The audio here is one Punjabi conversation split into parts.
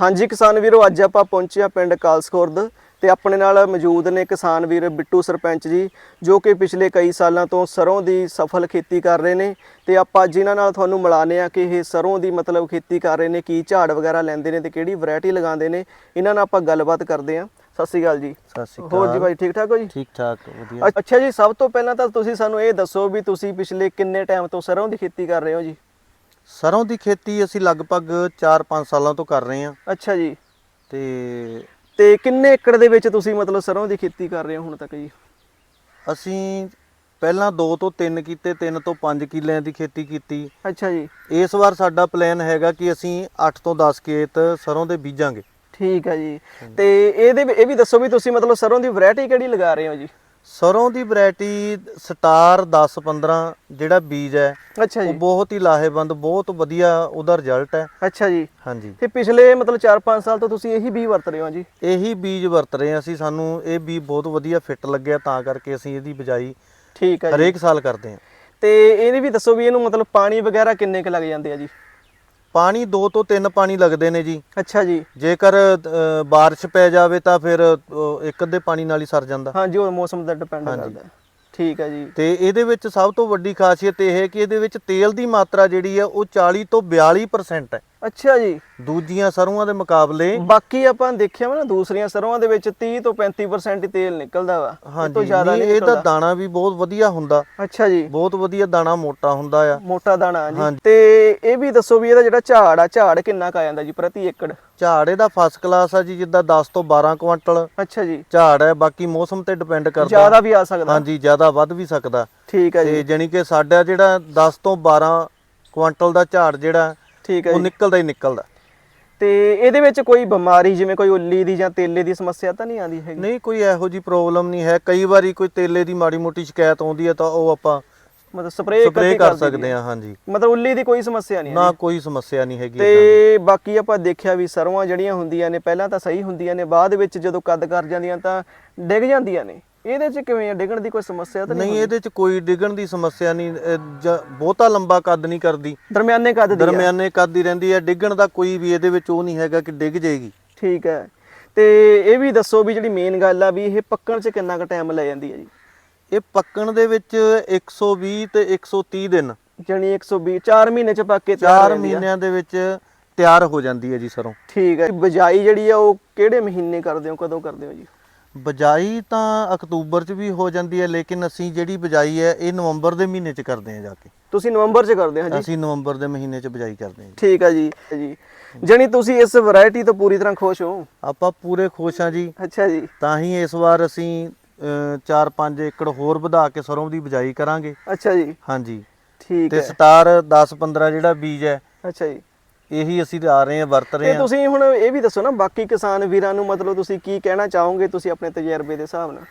ਹਾਂਜੀ ਕਿਸਾਨ ਵੀਰੋ ਅੱਜ ਆਪਾਂ ਪਹੁੰਚੇ ਆ ਪਿੰਡ ਕਾਲਸਖੁਰਦ ਤੇ ਆਪਣੇ ਨਾਲ ਮੌਜੂਦ ਨੇ ਕਿਸਾਨ ਵੀਰ ਬਿੱਟੂ ਸਰਪੰਚ ਜੀ ਜੋ ਕਿ ਪਿਛਲੇ ਕਈ ਸਾਲਾਂ ਤੋਂ ਸਰੋਂ ਦੀ ਸਫਲ ਖੇਤੀ ਕਰ ਰਹੇ ਨੇ ਤੇ ਆਪਾਂ ਇਹਨਾਂ ਨਾਲ ਤੁਹਾਨੂੰ ਮਿਲਾਨੇ ਆ ਕਿ ਇਹ ਸਰੋਂ ਦੀ ਮਤਲਬ ਖੇਤੀ ਕਰ ਰਹੇ ਨੇ ਕੀ ਝਾੜ ਵਗੈਰਾ ਲੈਂਦੇ ਨੇ ਤੇ ਕਿਹੜੀ ਵੈਰਾਈਟੀ ਲਗਾਉਂਦੇ ਨੇ ਇਹਨਾਂ ਨਾਲ ਆਪਾਂ ਗੱਲਬਾਤ ਕਰਦੇ ਆ ਸਤਿ ਸ਼੍ਰੀ ਅਕਾਲ ਜੀ। ਸਤਿ ਸ਼੍ਰੀ ਹੋਰ ਜੀ ਅਕਾਲ। ਭਾਈ ਠੀਕ ਠਾਕ ਹੋ ਜੀ? ਠੀਕ ਠਾਕ ਵਧੀਆ। ਅੱਛਾ ਜੀ ਸਭ ਤੋਂ ਪਹਿਲਾਂ ਤਾਂ ਤੁਸੀਂ ਸਾਨੂੰ ਇਹ ਦੱਸੋ ਵੀ ਤੁਸੀਂ ਪਿਛਲੇ ਕਿੰਨੇ ਟਾਈਮ ਤੋਂ ਸਰੋਂ ਦੀ ਖੇਤੀ ਕਰ ਰਹੇ ਹੋ ਜੀ? ਸਰੋਂ ਦੀ ਖੇਤੀ ਅਸੀਂ ਲਗਭਗ 4-5 ਸਾਲਾਂ ਤੋਂ ਕਰ ਰਹੇ ਹਾਂ। ਅੱਛਾ ਜੀ। ਤੇ ਤੇ ਕਿੰਨੇ ਏਕੜ ਦੇ ਵਿੱਚ ਤੁਸੀਂ ਮਤਲਬ ਸਰੋਂ ਦੀ ਖੇਤੀ ਕਰ ਰਹੇ ਹੋ ਹੁਣ ਤੱਕ ਜੀ? ਅਸੀਂ ਪਹਿਲਾਂ 2 ਤੋਂ 3 ਕੀਤੇ 3 ਤੋਂ 5 ਕਿੱਲਿਆਂ ਦੀ ਖੇਤੀ ਕੀਤੀ। ਅੱਛਾ ਜੀ। ਇਸ ਵਾਰ ਸਾਡਾ ਪਲਾਨ ਹੈਗਾ ਕਿ ਅਸੀਂ 8 ਤੋਂ 10 ਖੇਤ ਸਰੋਂ ਦੇ ਬੀਜਾਂਗੇ। ਠੀਕ ਹੈ ਜੀ। ਤੇ ਇਹਦੇ ਇਹ ਵੀ ਦੱਸੋ ਵੀ ਤੁਸੀਂ ਮਤਲਬ ਸਰੋਂ ਦੀ ਵੈਰਾਈਟੀ ਕਿਹੜੀ ਲਗਾ ਰਹੇ ਹੋ ਜੀ? ਸਰੋਂ ਦੀ ਵੈਰਾਈਟੀ ਸਟਾਰ 10-15 ਜਿਹੜਾ ਬੀਜ ਹੈ ਅੱਛਾ ਉਹ ਜੀ ਬਹੁਤ ਹੀ ਲਾਹੇਵੰਦ ਬਹੁਤ ਵਧੀਆ ਉਹਦਾ ਰਿਜ਼ਲਟ ਹੈ। ਅੱਛਾ ਜੀ। ਹਾਂਜੀ। ਤੇ ਪਿਛਲੇ ਮਤਲਬ 4-5 ਸਾਲ ਤੋਂ ਤੁਸੀਂ ਇਹੀ ਬੀਜ ਵਰਤ ਰਹੇ ਹੋ ਜੀ? ਇਹੀ ਬੀਜ ਵਰਤ ਰਹੇ ਹਾਂ ਅਸੀਂ ਸਾਨੂੰ ਇਹ ਬੀਜ ਬਹੁਤ ਵਧੀਆ ਫਿੱਟ ਲੱਗਿਆ ਤਾਂ ਕਰਕੇ ਅਸੀਂ ਇਹਦੀ ਬਿਜਾਈ ਠੀਕ ਹੈ ਜੀ। ਹਰੇਕ ਸਾਲ ਕਰਦੇ ਹਾਂ। ਤੇ ਇਹਦੇ ਵੀ ਦੱਸੋ ਵੀ ਇਹਨੂੰ ਮਤਲਬ ਪਾਣੀ ਵਗੈਰਾ ਕਿੰਨੇ ਕੁ ਲੱਗ ਜਾਂਦੇ ਆ ਜੀ? ਪਾਣੀ 2 ਤੋਂ 3 ਪਾਣੀ ਲੱਗਦੇ ਨੇ ਜੀ। ਅੱਛਾ ਜੀ। ਜੇਕਰ ਬਾਰਿਸ਼ ਪੈ ਜਾਵੇ ਤਾਂ ਫਿਰ ਇੱਕ ਅੱਧੇ ਪਾਣੀ ਨਾਲ ਹੀ ਸਰ ਜਾਂਦਾ। ਹਾਂਜੀ ਉਹ ਮੌਸਮ ਦਾ ਡਿਪੈਂਡ। ਕਰਦਾ। ਹੈ। ਠੀਕ ਹੈ ਜੀ। ਤੇ ਇਹਦੇ ਵਿੱਚ ਸਭ ਤੋਂ ਵੱਡੀ ਖਾਸੀਅਤ ਇਹ ਹੈ ਕਿ ਇਹਦੇ ਵਿੱਚ ਤੇਲ ਦੀ ਮਾਤਰਾ ਜਿਹੜੀ ਹੈ ਉਹ 40 ਤੋਂ 42% ਹੈ। ਅੱਛਾ ਜੀ। ਦੂਜੀਆਂ ਸਰੋਆਂ ਦੇ ਮੁਕਾਬਲੇ ਬਾਕੀ ਆਪਾਂ ਦੇਖਿਆ ਵਾ ਨਾ ਦੂਸਰੀਆਂ ਸਰੋਆਂ ਦੇ ਵਿੱਚ 30 ਤੋਂ 35% ਹੀ ਤੇਲ ਨਿਕਲਦਾ ਵਾ। ਇਹ ਤੋਂ ਜ਼ਿਆਦਾ ਨਹੀਂ ਇਹਦਾ ਨਿਕਲਦਾ। ਦਾਣਾ ਵੀ ਬਹੁਤ ਵਧੀਆ ਹੁੰਦਾ। ਅੱਛਾ ਜੀ। ਬਹੁਤ ਵਧੀਆ ਦਾਣਾ ਮੋਟਾ ਹੁੰਦਾ ਆ। ਮੋਟਾ ਦਾਣਾ ਜੀ। ਤੇ ਇਹ ਵੀ ਦੱਸੋ ਵੀ ਇਹਦਾ ਜਿਹੜਾ ਝਾੜ ਆ ਝਾੜ ਕਿੰਨਾ ਕੁ ਆ ਜਾਂਦਾ ਜੀ ਪ੍ਰਤੀ ਏਕੜ? ਝਾੜ ਇਹਦਾ ਫਸਟ ਕਲਾਸ ਆ ਜੀ ਜਿੱਦਾਂ 10 ਤੋਂ 12 ਕੁਇੰਟਲ ਅੱਛਾ ਜੀ। ਝਾੜ ਹੈ ਬਾਕੀ ਮੌਸਮ ਤੇ ਡਿਪੈਂਡ ਕਰਦਾ। ਜ਼ਿਆਦਾ ਵੀ ਆ ਸਕਦਾ। ਹਾਂਜੀ ਜ਼ਿਆਦਾ ਵੱਧ ਵੀ ਸਕਦਾ। ਠੀਕ ਹੈ ਤੇ ਜੀ ਜਾਣੀ ਕਿ ਸਾਡਾ ਜਿਹੜਾ 10 ਤੋਂ 12 ਕੁਇੰਟਲ ਦਾ ਝਾੜ ਜਿਹੜਾ ਠੀਕ ਹੈ ਉਹ ਜੀ। ਨਿਕਲਦਾ ਹੀ ਨਿਕਲਦਾ। ਤੇ ਇਹਦੇ ਵਿੱਚ ਕੋਈ ਬਿਮਾਰੀ ਜਿਵੇਂ ਕੋਈ ਉੱਲੀ ਦੀ ਜਾਂ ਤੇਲੇ ਦੀ ਸਮੱਸਿਆ ਤਾਂ ਨਹੀਂ ਆਉਂਦੀ ਹੈਗੀ? ਨਹੀਂ ਕੋਈ ਇਹੋ ਜੀ ਪ੍ਰੋਬਲਮ ਨਹੀਂ ਹੈ। ਕਈ ਵਾਰੀ ਕੋਈ ਤੇਲੇ ਦੀ ਮਾੜੀ ਮੋਟੀ ਸ਼ਿਕਾਇਤ ਆਉਂਦੀ ਹੈ ਤਾਂ ਉਹ ਆਪਾਂ ਮਤਲਬ ਸਪਰੇਅ ਸਪਰੇਅ ਕਰ ਸਕਦੇ ਹਾਂ ਹਾਂਜੀ। ਮਤਲਬ ਉੱਲੀ ਦੀ ਕੋਈ ਸਮੱਸਿਆ ਨਹੀਂ ਨਾ ਕੋਈ ਸਮੱਸਿਆ ਨਹੀਂ ਹੈਗੀ ਤੇ ਬਾਕੀ ਆਪਾਂ ਦੇਖਿਆ ਵੀ ਸਰੋਆਂ ਜਿਹੜੀਆਂ ਹੁੰਦੀਆਂ ਨੇ ਪਹਿਲਾਂ ਤਾਂ ਸਹੀ ਹੁੰਦੀਆਂ ਨੇ ਬਾਅਦ ਵਿੱਚ ਜਦੋਂ ਕੱਦ ਕਰ ਜਾਂਦੀਆਂ ਤਾਂ ਡਿੱਗ ਜਾਂਦੀਆਂ ਨੇ। ਇਹਦੇ 'ਚ ਕਿਵੇਂ ਆ? ਡਿੱਗਣ ਦੀ ਕੋਈ ਸਮੱਸਿਆ ਤਾਂ। ਨਹੀਂ ਨਹੀਂ ਇਹਦੇ ਚ ਕੋਈ ਡਿੱਗਣ ਦੀ ਸਮੱਸਿਆ ਨਹੀਂ ਇਹ ਜ- ਬਹੁਤਾ ਲੰਬਾ ਕੱਦ ਨਹੀਂ ਕਰਦੀ। ਦਰਮਿਆਨੇ ਕੱਦ ਦੀ ਆ। ਦਰਮਿਆਨੇ ਕੱਦ ਦੀ ਰਹਿੰਦੀ ਹੈ ਡਿੱਗਣ ਦਾ ਕੋਈ ਵੀ ਇਹਦੇ ਵਿੱਚ ਉਹ ਨਹੀਂ ਹੈਗਾ ਕਿ ਡਿੱਗ ਜਾਏਗੀ ਠੀਕ ਹੈ। ਤੇ ਇਹ ਵੀ ਦੱਸੋ ਵੀ ਜਿਹੜੀ ਮੇਨ ਗੱਲ ਆ ਵੀ ਇਹ ਪੱਕਣ 'ਚ ਕਿੰਨਾ ਕੁ ਟਾਈਮ ਲੈ ਜਾਂਦੀ ਹੈ ਜੀ? ਇਹ ਪੱਕਣ ਦੇ ਵਿੱਚ 120 ਤੇ 130 ਦਿਨ। ਜਾਣੀ 120 4 ਮਹੀਨੇ 'ਚ ਪੱਕ ਕੇ ਤਿਆਰ 4 ਰਹਿੰਦੀ ਆ। ਮਹੀਨਿਆਂ ਦੇ ਵਿੱਚ ਤਿਆਰ ਹੋ ਜਾਂਦੀ ਹੈ ਜੀ ਸਰੋਂ। ਠੀਕ ਹੈ। ਬਜਾਈ ਜਿਹੜੀ ਆ ਉਹ ਕਿਹੜੇ ਮਹੀਨੇ ਕਰਦੇ ਹੋ? ਕਦੋਂ ਕਰਦੇ ਹੋ ਜੀ? ਬਜਾਈ ਤਾਂ ਅਕਤੂਬਰ ਚ ਵੀ ਹੋ ਜਾਂਦੀ ਹੈ ਲੇਕਿਨ ਅਸੀਂ ਜਿਹੜੀ ਬਜਾਈ ਹੈ ਇਹ ਨਵੰਬਰ ਦੇ ਮਹੀਨੇ ਚ ਕਰਦੇ ਹਾਂ ਜਾ ਕੇ। ਤੁਸੀਂ ਨਵੰਬਰ 'ਚ ਕਰਦੇ ਹੋ ਜੀ ਅਸੀਂ ਨਵੰਬਰ ਦੇ ਮਹੀਨੇ ਚ ਬਜਾਈ ਕਰਦੇ ਹਾਂ ਜੀ। ਠੀਕ ਹੈ ਜੀ ਜੀ। ਜਾਣੀ ਤੁਸੀਂ ਇਸ ਵੈਰਾਈਟੀ ਤੋਂ ਪੂਰੀ ਤਰ੍ਹਾਂ ਖੁਸ਼ ਹੋ? ਆਪਾਂ ਪੂਰੇ ਖੁਸ਼ ਹਾਂ ਜੀ। ਅੱਛਾ ਜੀ। ਤਾਂ ਹੀ ਇਸ ਵਾਰ ਅਸੀਂ 4-5 ਏਕੜ ਹੋਰ ਵਧਾ ਕੇ ਸਰੋਂ ਦੀ ਬਜਾਈ ਕਰਾਂਗੇ। ਅੱਛਾ ਜੀ। ਹਾਂਜੀ। ਠੀਕ ਤੇ ਹੈ। ਸਟਾਰ 10-15 ਜਿਹੜਾ ਬੀਜ ਹੈ ਅੱਛਾ ਜੀ। ਇਹੀ ਅਸੀਂ ਆ ਰਹੇ ਹਾਂ ਵਰਤ ਰਹੇ ਤੇ ਹਾਂ। ਤੁਸੀਂ ਹੁਣ ਇਹ ਵੀ ਦੱਸੋ ਨਾ ਬਾਕੀ ਕਿਸਾਨ ਵੀਰਾਂ ਨੂੰ ਮਤਲਬ ਤੁਸੀਂ ਕੀ ਕਹਿਣਾ ਚਾਹੋਗੇ ਤੁਸੀਂ ਆਪਣੇ ਤਜਰਬੇ ਦੇ ਹਿਸਾਬ ਨਾਲ?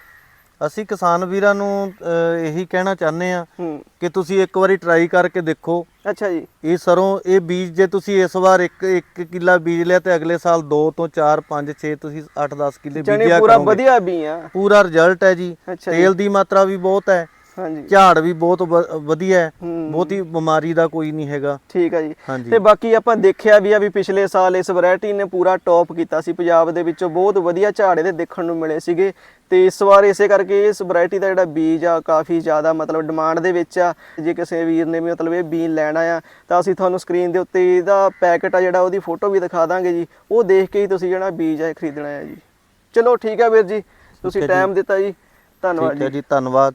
ਅਸੀਂ ਕਿਸਾਨ ਵੀਰਾਂ ਨੂੰ ਅਹ, ਇਹੀ ਕਹਿਣਾ ਚਾਹੁੰਦੇ ਹਾਂ ਹੂੰ। ਕਿ ਤੁਸੀਂ ਇੱਕ ਵਾਰੀ ਟਰਾਈ ਕਰਕੇ ਦੇਖੋ। ਅੱਛਾ ਜੀ। ਇਹ ਸਰੋਂ ਇਹ ਬੀਜ ਜੇ ਤੁਸੀਂ ਇਸ ਵਾਰ ਇੱਕ ਇੱਕ ਕਿੱਲਾ ਬੀਜ ਲਿਆ ਤੇ ਅਗਲੇ ਸਾਲ 2 ਤੋਂ 4 5 6 ਤੁਸੀਂ 8 10 ਕਿੱਲੇ ਜਾਣੀ ਬੀਜਿਆ ਪੂਰਾ ਕਰੋਗੇ। ਵਧੀਆ ਵੀ ਆ। ਪੂਰਾ ਰਿਜ਼ਲਟ ਹੈ ਜੀ। ਅੱਛਾ ਜੀ। ਤੇਲ ਦੀ ਮਾਤਰਾ ਵੀ ਬਹੁਤ ਹੈ। ਹਾਂਜੀ। ਝਾੜ ਵੀ ਬਹੁਤ ਵ- ਵਧੀਆ ਹੈ। ਹੂੰ। ਬਹੁਤੀ ਬਿਮਾਰੀ ਦਾ ਕੋਈ ਨਹੀਂ ਹੈਗਾ। ਠੀਕ ਹੈ ਜੀ। ਹਾਂਜੀ। ਤੇ ਬਾਕੀ ਆਪਾਂ ਦੇਖਿਆ ਵੀ ਆ ਵੀ ਪਿਛਲੇ ਸਾਲ ਇਸ ਵੈਰਾਈਟੀ ਨੇ ਪੂਰਾ ਟੌਪ ਕੀਤਾ ਸੀ। ਪੰਜਾਬ ਦੇ ਵਿੱਚੋਂ ਬਹੁਤ ਵਧੀਆ ਝਾੜ ਇਹਦੇ ਦੇਖਣ ਨੂੰ ਮਿਲੇ ਸੀਗੇ। ਤੇ ਇਸ ਵਾਰ ਇਸੇ ਕਰਕੇ ਇਸ ਵੈਰਾਈਟੀ ਦਾ ਜਿਹੜਾ ਬੀਜ ਆ ਕਾਫੀ ਜ਼ਿਆਦਾ ਮਤਲਬ ਡਿਮਾਂਡ ਦੇ ਵਿੱਚ ਆ। ਜੇ ਕਿਸੇ ਵੀਰ ਨੇ ਵੀ ਮਤਲਬ ਇਹ ਬੀਜ ਲੈਣਾ ਆ ਤਾਂ ਅਸੀਂ ਤੁਹਾਨੂੰ ਸਕਰੀਨ ਦੇ ਉੱਤੇ ਇਹਦਾ ਪੈਕਟ ਆ ਜਿਹੜਾ ਉਹਦੀ ਫੋਟੋ ਵੀ ਦਿਖਾ ਦਾਂਗੇ ਜੀ। ਉਹ ਦੇਖ ਕੇ ਹੀ ਤੁਸੀਂ ਜਿਹੜਾ ਬੀਜ ਆ ਇਹ ਖਰੀਦਣਾ ਹੈ ਜੀ। ਚਲੋ ਠੀਕ ਹੈ ਵੀਰ ਜੀ। ਤੁਸੀਂ ਠੀਕ ਹੈ ਜੀ। ਟਾਈਮ ਦਿੱਤਾ ਜੀ। ਧੰਨਵਾਦ ਠੀਕ ਹੈ ਜੀ। ਜੀ ਧੰਨਵਾਦ।